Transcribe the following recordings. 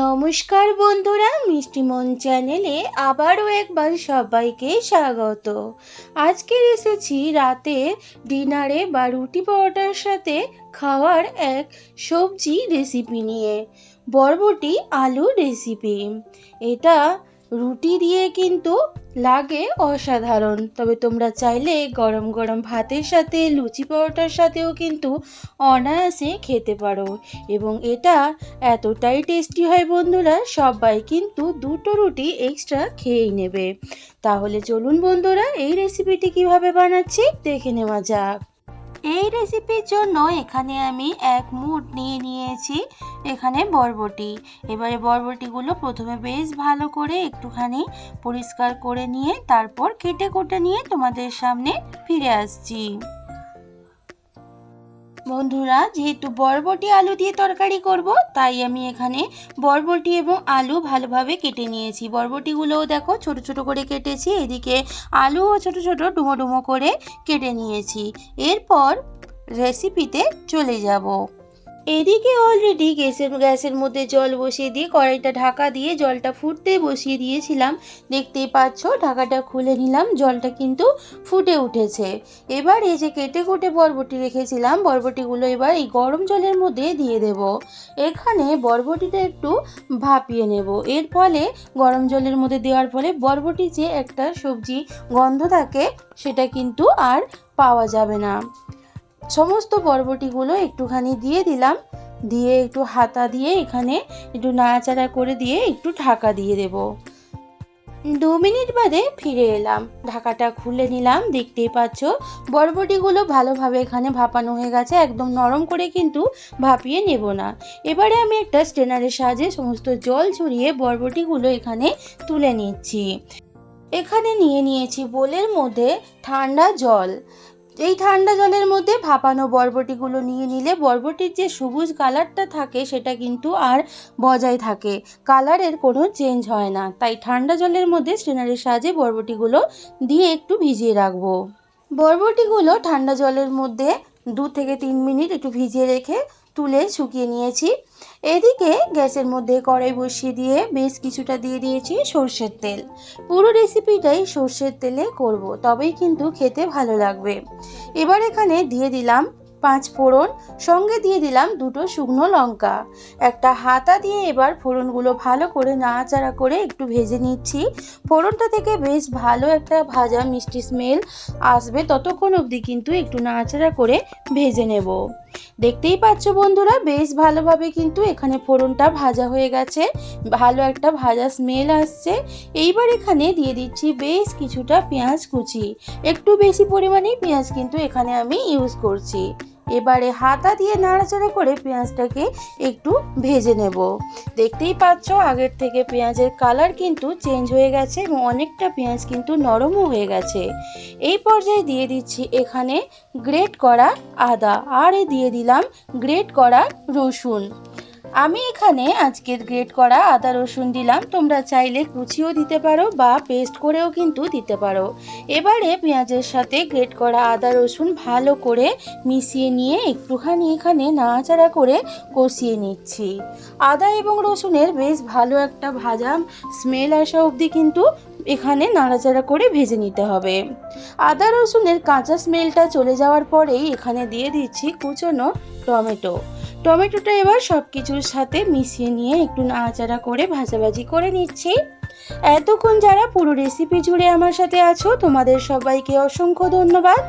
নমস্কার বন্ধুরা মিষ্টিমন চ্যানেলে আবারও একবার সবাইকে স্বাগত। আজকে এসেছি রাতে ডিনারে বা রুটি পরোটার সাথে খাওয়ার এক সবজি রেসিপি নিয়ে, বরবটি আলু রেসিপি। এটা রুটি দিয়ে কিন্তু লাগে অসাধারণ। তবে তোমরা চাইলে গরম গরম ভাতের সাথে, লুচি পরোটার সাথেও কিন্তু অনায়াসে খেতে পারো। এবং এটা এতটাই টেস্টি হয় বন্ধুরা, সবাই কিন্তু দুটো রুটি এক্সট্রা খেয়েই নেবে। তাহলে চলুন বন্ধুরা, এই রেসিপিটি কীভাবে বানাচ্ছি দেখে নেওয়া যাক। এই রেসিপির জন্য এখানে আমি এক মুঠ নিয়ে নিয়েছি এখানে বরবটি। এবারে বরবটিগুলো প্রথমে বেশ ভালো করে একটুখানি পরিষ্কার করে নিয়ে তারপর কেটে কুটে নিয়ে তোমাদের সামনে ফিরে আসছি। বন্ধুরা, যেহেতু বরবটি আলু দিয়ে তরকারি করব, তাই আমি এখানে বরবটি এবং আলু ভালোভাবে কেটে নিয়েছি। বরবটিগুলোও দেখো, ছোট ছোট করে কেটেছি, এদিকে আলুও ছোট ছোট ডুমো ডুমো করে কেটে নিয়েছি। এরপর রেসিপিতে চলে যাব। এদিকে অলরেডি গ্যাসের গ্যাসের মধ্যে জল বসিয়ে দিয়ে কড়াইটা ঢাকা দিয়ে জলটা ফুটতে বসিয়ে দিয়েছিলাম। দেখতেই পাচ্ছ, ঢাকাটা খুলে নিলাম, জলটা কিন্তু ফুটে উঠেছে। এবার এই যে কেটে কুটে বরবটি রেখেছিলাম, বরবটিগুলো এবার এই গরম জলের মধ্যে দিয়ে দেব। এখানে বরবটিটা একটু ভাপিয়ে নেব। এর ফলে গরম জলের মধ্যে দেওয়ার ফলে বরবটি যে একটা সবজি গন্ধ থাকে, সেটা কিন্তু আর পাওয়া যাবে না। সমস্ত বরবটিগুলো একটুখানি দিয়ে দিলাম। দিয়ে একটু হাতা দিয়ে এখানে একটু নাড়াচাড়া করে দিয়ে একটু ঢাকা দিয়ে দেব। দু মিনিট বাদে ফিরে এলাম। ঢাকাটা খুলে নিলাম। দেখতেই পাচ্ছ বরবটিগুলো ভালোভাবে এখানে ভাপানো হয়ে গেছে। একদম নরম করে কিন্তু ভাপিয়ে নেব না। এবারে আমি একটা স্টেনারের সাহায্যে সমস্ত জল ছড়িয়ে বরবটিগুলো এখানে তুলে নিচ্ছি। এখানে নিয়ে নিয়েছি বোলের মধ্যে ঠান্ডা জল। এই ঠান্ডা জলের মধ্যে ভাপানো বরবটিগুলো নিয়ে নিলে বরবটির যে সবুজ কালারটা থাকে সেটা কিন্তু আর বজায় থাকে। কালারের কোনো চেঞ্জ হয় না। তাই ঠান্ডা জলের মধ্যে স্ট্রেনারের সাহায্যে বরবটিগুলো দিয়ে একটু ভিজিয়ে রাখব। বরবটিগুলো ঠান্ডা জলের মধ্যে দু থেকে তিন মিনিট একটু ভিজিয়ে রেখে তুলে শুকিয়ে নিয়েছি। এদিকে গ্যাসের মধ্যে কড়াই বসিয়ে দিয়ে বেশ কিছুটা দিয়ে দিয়েছি সর্ষের তেল। পুরো রেসিপিটাই সর্ষের তেলে করব, তবেই কিন্তু খেতে ভালো লাগবে। এবার এখানে দিয়ে দিলাম পাঁচ ফোড়ন, সঙ্গে দিয়ে দিলাম দুটো শুকনো লঙ্কা। একটা হাতা দিয়ে এবার ফোড়নগুলো ভালো করে নাড়াচাড়া করে একটু ভেজে নিচ্ছি। ফোড়নটা থেকে বেশ ভালো একটা ভাজা মিষ্টি স্মেল আসবে, ততক্ষণ অবধি কিন্তু একটু নাড়াচাড়া করে ভেজে নেব। দেখতেই পাচ্ছ বন্ধুরা, বেশ ভালোভাবে কিন্তু এখানে ফোড়নটা ভাজা হয়ে গেছে। ভালো একটা ভাজা স্মেল আসছে। এইবার এখানে দিয়ে দিচ্ছি বেশ কিছুটা পেঁয়াজ কুচি। একটু বেশি পরিমাণেই পেঁয়াজ কিন্তু এখানে আমি ইউজ করছি। এবারে হাতা দিয়ে নাড়াচাড়া করে পেঁয়াজটাকে একটু ভেজে নেব। দেখতেই পাচ্ছ, আগের থেকে পেঁয়াজের কালার কিন্তু চেঞ্জ হয়ে গেছে এবং অনেকটা পেঁয়াজ কিন্তু নরমও হয়ে গেছে। এই পর্যায়ে দিয়ে দিচ্ছি এখানে গ্রেট করা আদা। আর দিয়ে দিলাম গ্রেট করা রসুন। আমি এখানে আজকের গ্রেট করা আদা রসুন দিলাম। তোমরা চাইলে কুচিও দিতে পারো বা পেস্ট করেও কিন্তু দিতে পারো। এবারে পেঁয়াজের সাথে গ্রেট করা আদা রসুন ভালো করে মিশিয়ে নিয়ে একটুখানি এখানে নাড়াচাড়া করে কষিয়ে নিচ্ছি। আদা এবং রসুনের বেশ ভালো একটা ভাজা স্মেল আসা অবধি কিন্তু এখানে নাড়াচাড়া করে ভেজে নিতে হবে। আদা রসুনের কাঁচা স্মেলটা চলে যাওয়ার পরেই এখানে দিয়ে দিচ্ছি কুচনো টমেটো। টমেটোটা এবার সব কিছুর সাথে মিশিয়ে নিয়ে একটু নাড়াচাড়া করে ভাজাভাজি করে নিচ্ছি। এতক্ষণ যারা পুরো রেসিপি জুড়ে আমার সাথে আছো, তোমাদের সবাইকে অসংখ্য ধন্যবাদ।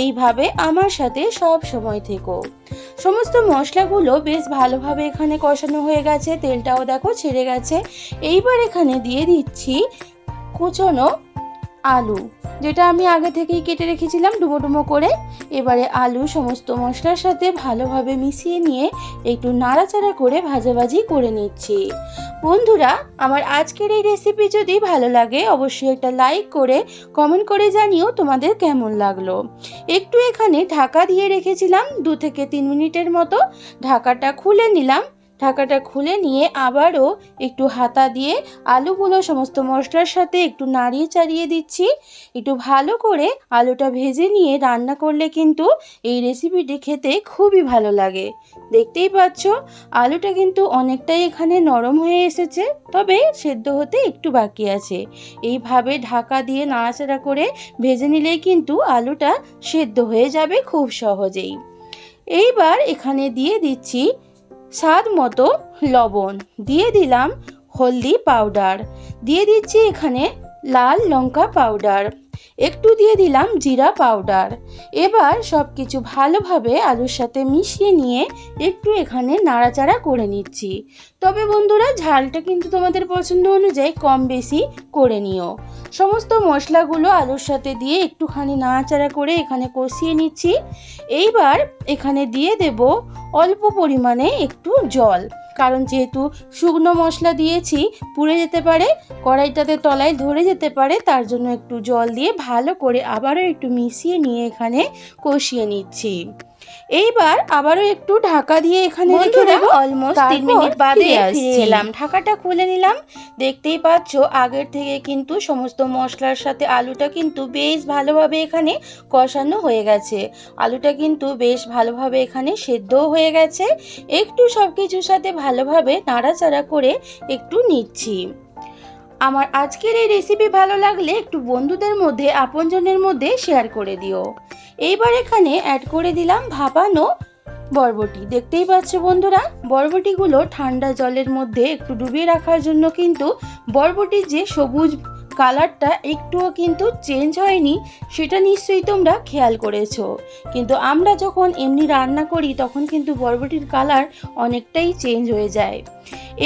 এইভাবে আমার সাথে সব সময় থেকো। সমস্ত মশলাগুলো বেশ ভালোভাবে এখানে কষানো হয়ে গেছে, তেলটাও দেখো ছেড়ে গেছে। এইবার এখানে দিয়ে দিচ্ছি কুচনো আলু, যেটা আমি আগে থেকেই কেটে রেখেছিলাম ডুমো ডুমো করে। এবারে আলু সমস্ত মশলার সাথে ভালোভাবে মিশিয়ে নিয়ে একটু নাড়াচাড়া করে ভাজাভাজি করে নিচ্ছি। বন্ধুরা, আমার আজকের এই রেসিপি যদি ভালো লাগে, অবশ্যই একটা লাইক করে কমেন্ট করে জানিও তোমাদের কেমন লাগল। একটু এখানে ঢাকা দিয়ে রেখেছিলাম, দু থেকে তিন মিনিটের মতো। ঢাকাটা খুলে নিলাম। ঢাকাটা খুলে নিয়ে আবারও একটু হাতা দিয়ে আলুগুলো সমস্ত মশলার সাথে একটু নাড়িয়ে চাড়িয়ে দিচ্ছি। একটু ভালো করে আলুটা ভেজে নিয়ে রান্না করলে কিন্তু এই রেসিপিটি খেতে খুবই ভালো লাগে। দেখতেই পাচ্ছ, আলুটা কিন্তু অনেকটাই এখানে নরম হয়ে এসেছে, তবে সেদ্ধ হতে একটু বাকি আছে। এইভাবে ঢাকা দিয়ে নাড়াচাড়া করে ভেজে নিলেই কিন্তু আলুটা সেদ্ধ হয়ে যাবে খুব সহজেই। এইবার এখানে দিয়ে দিচ্ছি স্বাদ মতো লবণ। দিয়ে দিলাম হলদি পাউডার। দিয়ে দিচ্ছি এখানে লাল লঙ্কা পাউডার। একটু দিয়ে দিলাম জিরা পাউডার। এবার সব কিছু ভালোভাবে আলুর সাথে মিশিয়ে নিয়ে একটু এখানে নাড়াচাড়া করে নিচ্ছি। তবে বন্ধুরা, ঝালটা কিন্তু তোমাদের পছন্দ অনুযায়ী কম বেশি করে নিও। সমস্ত মশলাগুলো আলুর সাথে দিয়ে একটুখানি নাড়াচাড়া করে এখানে কষিয়ে নিচ্ছি। এইবার এখানে দিয়ে দেব অল্প পরিমাণে একটু জল। কারণ যেহেতু শুকনো মশলা দিয়েছি, পুড়ে যেতে পারে, কড়াইটাতে তলায় ধরে যেতে পারে, তার জন্য একটু জল দিয়ে ভালো করে আবারও একটু মিশিয়ে নিয়ে এখানে কষিয়ে নিচ্ছি। এইবার আবারও একটু ঢাকা দিয়ে এখানে রেখে দেবো। অলমোস্ট তিন মিনিট বাদে এলাম ঢাকাটা খুলে নিলাম। দেখতেই পাচ্ছ আগের থেকে কিন্তু সমস্ত মশলার সাথে আলুটা কিন্তু বেশ ভালোভাবে এখানে কষানো হয়ে গেছে। আলুটা কিন্তু বেশ ভালোভাবে এখানে সেদ্ধও হয়ে গেছে। একটু সব কিছুর সাথে ভালোভাবে নাড়াচাড়া করে একটু নিচ্ছি। আমার আজকের এই রেসিপি ভালো লাগলে একটু বন্ধুদের মধ্যে আপনজনের মধ্যে শেয়ার করে দিও। এইবার এখানে অ্যাড করে দিলাম ভাপানো বরবটি। দেখতেই পাচ্ছ বন্ধুরা, বরবটিগুলো ঠান্ডা জলের মধ্যে একটু ডুবিয়ে রাখার জন্য কিন্তু বরবটির যে সবুজ কালারটা একটুও কিন্তু চেঞ্জ হয়নি, সেটা নিশ্চয়ই তোমরা খেয়াল করেছ। কিন্তু আমরা যখন এমনি রান্না করি, তখন কিন্তু বরবটির কালার অনেকটাই চেঞ্জ হয়ে যায়।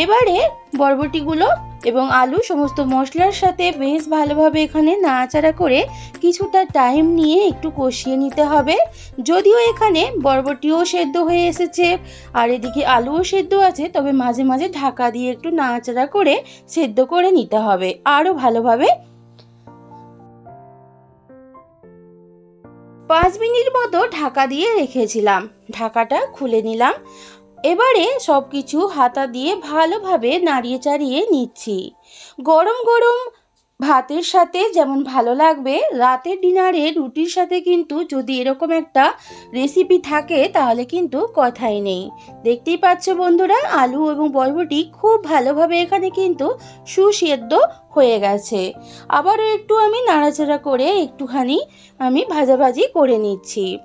এবারে বরবটিগুলো এবং আলু সমস্ত মশলার সাথে বেশ ভালোভাবে এখানে নাড়াচাড়া করে কিছুটা টাইম নিয়ে একটু কষিয়ে নিতে হবে। যদিও এখানে বরবটিও সেদ্ধ হয়ে এসেছে। আর এদিকে আলুও সেদ্ধ আছে, তবে মাঝে মাঝে ঢাকা দিয়ে একটু নাড়াচাড়া করে সেদ্ধ করে নিতে হবে। আরও ভালোভাবে পাঁচ মিনিট মতো ঢাকা দিয়ে রেখেছিলাম। ঢাকাটা খুলে নিলাম। এবারে সব কিছু হাতা দিয়ে ভালোভাবে নাড়িয়ে চাড়িয়ে নিচ্ছি। গরম গরম ভাতের সাথে যেমন ভালো লাগবে, রাতের ডিনারে রুটির সাথে কিন্তু যদি এরকম একটা রেসিপি থাকে তাহলে কিন্তু কথাই নেই। দেখতেই পাচ্ছ বন্ধুরা, আলু এবং বরবটি খুব ভালোভাবে এখানে কিন্তু সুসেদ্ধ হয়ে গেছে। আবারও একটু আমি নাড়াচাড়া করে একটুখানি আমি ভাজাভাজি করে নিচ্ছি।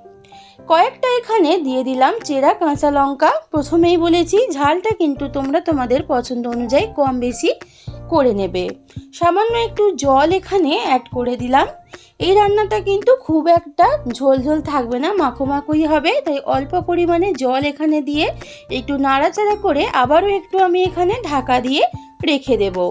কয়েকটা এখানে দিয়ে দিলাম চেরা, কাঁচা লঙ্কা। প্রথমেই বলেছি, ঝালটা কিন্তু তোমরা তোমাদের পছন্দ অনুযায়ী কম বেশি করে নেবে। সামান্য একটু জল এখানে অ্যাড করে দিলাম। এই রান্নাটা কিন্তু খুব একটা ঝোল ঝোল থাকবে না মাখো মাখোই হবে। তাই অল্প পরিমাণে জল এখানে দিয়ে একটু নাড়াচাড়া করে আবারও একটু আমি এখানে ঢাকা দিয়ে রেখে দেবো।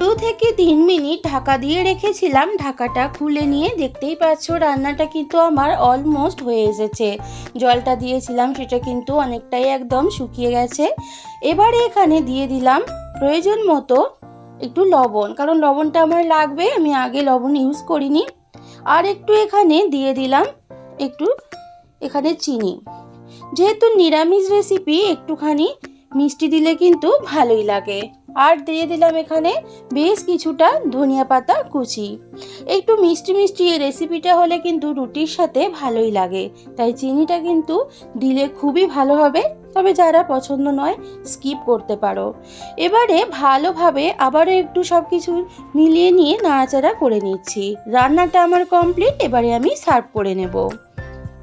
দু থেকে তিন মিনিট ঢাকা দিয়ে রেখেছিলাম। ঢাকাটা খুলে নিয়ে দেখতেই পাচ্ছ, রান্নাটা কিন্তু আমার অলমোস্ট হয়ে এসেছে। জলটা দিয়েছিলাম, সেটা কিন্তু অনেকটাই একদম শুকিয়ে গেছে। এবারে এখানে দিয়ে দিলাম প্রয়োজন মতো একটু লবণ, কারণ লবণটা আমার লাগবে, আমি আগে লবণ ইউজ করিনি। আর একটু এখানে দিয়ে দিলাম একটু এখানে চিনি। যেহেতু নিরামিষ রেসিপি একটুখানি মিষ্টি দিলে কিন্তু ভালোই লাগে। আর দিয়ে দিলাম এখানে বেশ কিছুটা ধনিয়া পাতা কুচি। একটু মিষ্টি মিষ্টি এই রেসিপিটা হলে কিন্তু রুটির সাথে ভালোই লাগে। তাই চিনিটা কিন্তু দিলে খুবই ভালো হবে। তবে যারা পছন্দ নয় স্কিপ করতে পারো। এবারে ভালোভাবে আবারও একটু সব কিছু মিলিয়ে নিয়ে নাড়াচাড়া করে নিচ্ছি। রান্নাটা আমার কমপ্লিট এবারে আমি সার্ভ করে নেব।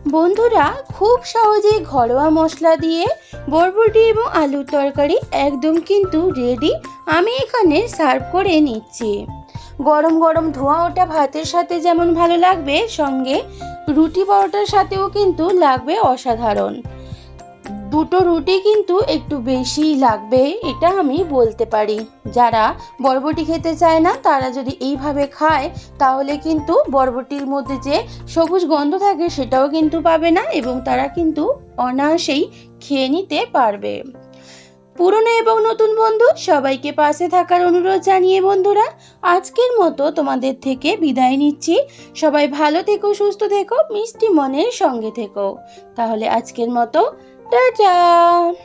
বন্ধুরা খুব সহজেই ঘরোয়া মশলা দিয়ে বরবটি এবং আলুর তরকারি একদম কিন্তু রেডি আমি এখানে সার্ভ করে নিচ্ছি। গরম গরম ধোঁয়া ওটা ভাতের সাথে যেমন ভালো লাগবে, সঙ্গে রুটি পরোটার সাথেও কিন্তু লাগবে অসাধারণ। দুটো রুটি কিন্তু একটু বেশিই লাগবে, এটা আমি বলতে পারি। যারা বরবটি খেতে চায় না, তারা যদি এইভাবে খায়, তাহলে কিন্তু বরবটির মধ্যে যে সবুজ গন্ধ থাকে, সেটাও কিন্তু পাবে না এবং তারা কিন্তু অনায়াসেই খেয়ে নিতে পারবে। পুরনো এবং নতুন বন্ধু, সবাইকে পাশে থাকার অনুরোধ জানিয়ে বন্ধুরা, আজকের মতো তোমাদের থেকে বিদায় নিচ্ছি। সবাই ভালো থেকো, সুস্থ থেকো, মিষ্টি মনের সঙ্গে থেকো। তাহলে আজকের মতো đồ.